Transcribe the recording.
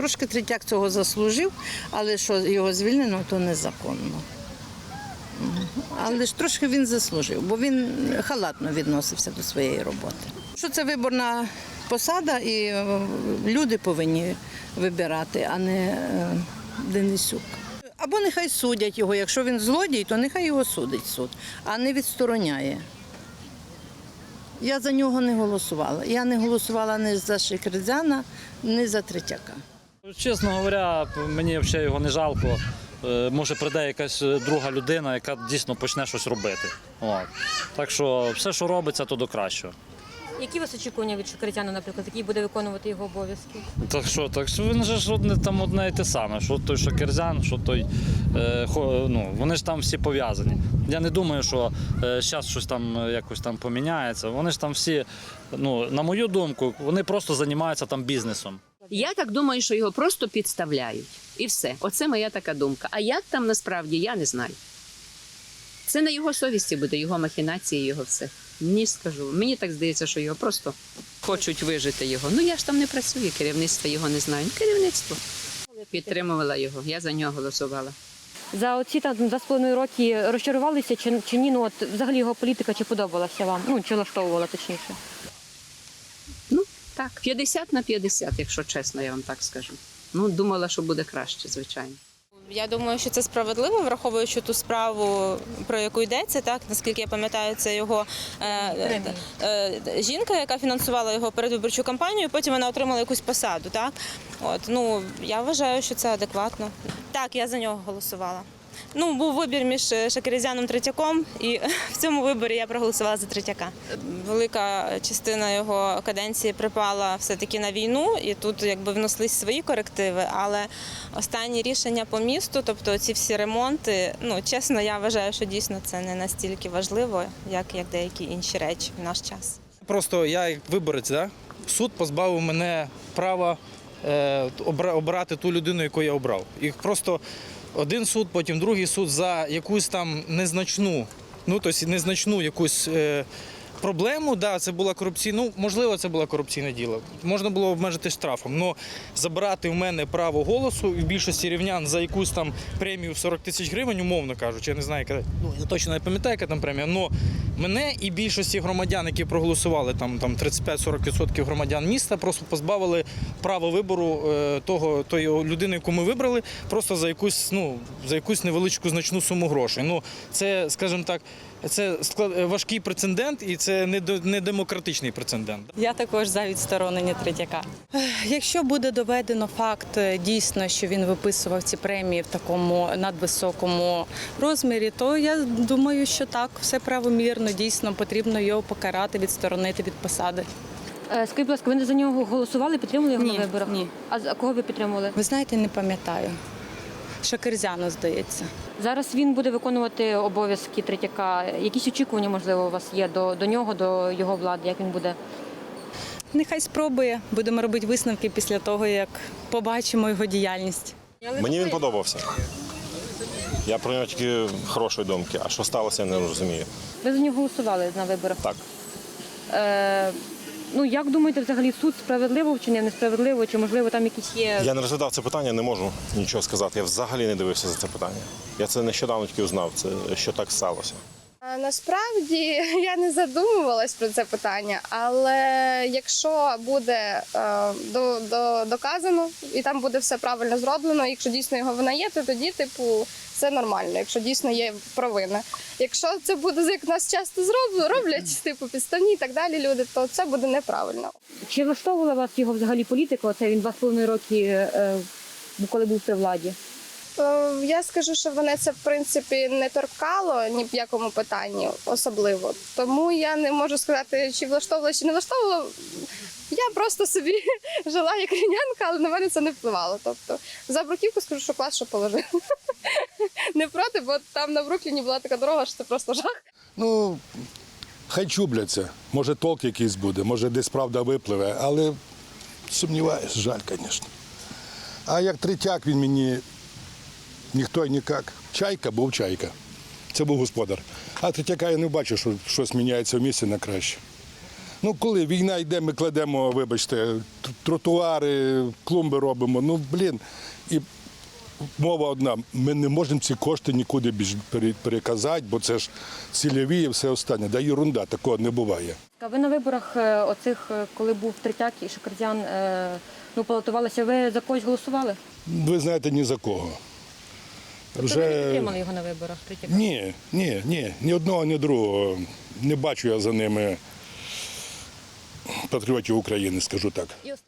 Трошки третяк цього заслужив, але що його звільнено, то незаконно. Але ж трошки він заслужив, бо він халатно відносився до своєї роботи. Що це виборна посада, і е, люди повинні вибирати, а не е, Денисюк. Або нехай судять його. Якщо він злодій, то нехай його судить суд, а не відстороняє. Я за нього не голосувала. Я не голосувала ні за Шикридзяна, ні за Третяка. Чесно говоря, мені взагалі його не жалко. Е, Може прийде якась е, друга людина, яка дійсно почне щось робити. От. Так що все, що робиться, то до кращого. Які у вас очікування від Шокаритяна, наприклад, який буде виконувати його обов'язки? Так що, так що він же ж одне там одне і те саме. Що той, що Керзян, що той. Е, хо- ну, вони ж там всі пов'язані. Я не думаю, що зараз щось там е, якось там поміняється. Вони ж там всі, ну, на мою думку, вони просто займаються там бізнесом. Я так думаю, що його просто підставляють. І все. Оце моя така думка. А як там насправді, я не знаю. Це на його совісті буде, його махінації, його все. Ні, скажу. Мені так здається, що його просто хочуть вижити його. Ну я ж там не працюю, керівництво його не знаю. Керівництво підтримувала його. Я за нього голосувала. За оці там два з половиною роки розчарувалися чи, чи ні? Ну от взагалі його політика чи подобалася вам? Ну чи влаштовувала точніше? Так, 50 на 50, якщо чесно, я вам так скажу. Ну, думала, що буде краще, звичайно. Я думаю, що це справедливо, враховуючи ту справу, про яку йдеться. Так наскільки я пам'ятаю, це його е, е, е, жінка, яка фінансувала його передвиборчу кампанію. Потім вона отримала якусь посаду. Так, от ну я вважаю, що це адекватно. Так, я за нього голосувала. Ну, був вибір між е, Шакерезяном Третьяком, і в цьому виборі я проголосувала за Третьяка. Велика частина його каденції припала все-таки на війну, і тут якби внеслись свої корективи. Але останні рішення по місту, тобто ці всі ремонти, ну чесно, я вважаю, що дійсно це не настільки важливо, як, як деякі інші речі в наш час. Просто я як виборець, да? суд позбавив мене права е, обра- обирати ту людину, яку я обрав. І просто один суд, потім другий суд за якусь там незначну, ну тобто незначну якусь. Е, Проблему, да, це була корупційна. Ну, можливо, це була корупційне діло. Можна було обмежити штрафом. але забирати в мене право голосу і в більшості рівнян за якусь там премію в 40 тисяч гривень, умовно кажучи, я не знаю, яка, ну, я точно не пам'ятаю, яка там премія, але мене і більшості громадян, які проголосували, там, там 35-40% громадян міста, просто позбавили права вибору е, того, тої людини, яку ми вибрали, просто за якусь, ну, за якусь невеличку значну суму грошей. Ну, це, скажімо так, це склад- важкий прецедент і це не, до- не прецедент. Я також за відсторонення третяка. Якщо буде доведено факт е, дійсно, що він виписував ці премії в такому надвисокому розмірі, то я думаю, що так, все правомірно, дійсно потрібно його покарати, відсторонити від посади. Е, Скажіть, будь ласка, ви за нього голосували, підтримували його Ні, на виборах? ні. А за кого ви підтримували? Ви знаєте, не пам'ятаю. Шакерзяну, здається. Зараз він буде виконувати обов'язки Третяка. Якісь очікування, можливо, у вас є до, до нього, до його влади, як він буде? Нехай спробує. Будемо робити висновки після того, як побачимо його діяльність. Мені він подобався. Я про нього тільки хорошої думки. А що сталося, я не розумію. Ви за нього голосували на виборах? Так. Е, ну як думаєте, взагалі суд справедливо вчинив, несправедливо, чи можливо там якісь є Я не розглядав це питання, не можу нічого сказати. Я взагалі не дивився за це питання. Я це нещодавно тільки узнав, це, що так сталося. Насправді я не задумувалась про це питання, але якщо буде е, до, до, доказано і там буде все правильно зроблено, якщо дійсно його вина є, то тоді, типу, все нормально, якщо дійсно є провина. Якщо це буде як нас часто зроб- роблять, типу підставні і так далі, люди, то це буде неправильно. чи влаштовувала вас його взагалі політика? Оце він два з половиною роки, е, коли був при владі? Е, Я скажу, що мене це в принципі не торкало ні в якому питанні особливо. Тому я не можу сказати, чи влаштовувала, чи не влаштовувала. Я просто собі жила як рівнянка, але на мене це не впливало. Тобто за бруківку скажу, що клас, що положив. Не проти, бо там на Брукліні була така дорога, що це просто жах. Ну, хай чубляться. Може, толк якийсь буде, може, десь правда випливе, але сумніваюсь, жаль, звісно. А як третяк він мені ніхто і ніяк. Чайка був чайка. Це був господар. А третяка я не бачу, що щось міняється в місті на краще. Ну, коли війна йде, ми кладемо, вибачте, тротуари, клумби робимо. Ну, блін. І мова одна. Ми не можемо ці кошти нікуди більш переказати, бо це ж цільові і все останнє. Да ерунда, такого не буває. А ви на виборах е, оцих, е, коли був Третяк і Шакарзян, е, ну, балотувалися, ви за когось голосували? Ви знаєте ні за кого. Тобто ви не підтримали його на виборах Третяка? Ні, ні, ні, ні одного, ні другого. Не бачу я за ними патріотів України, скажу так.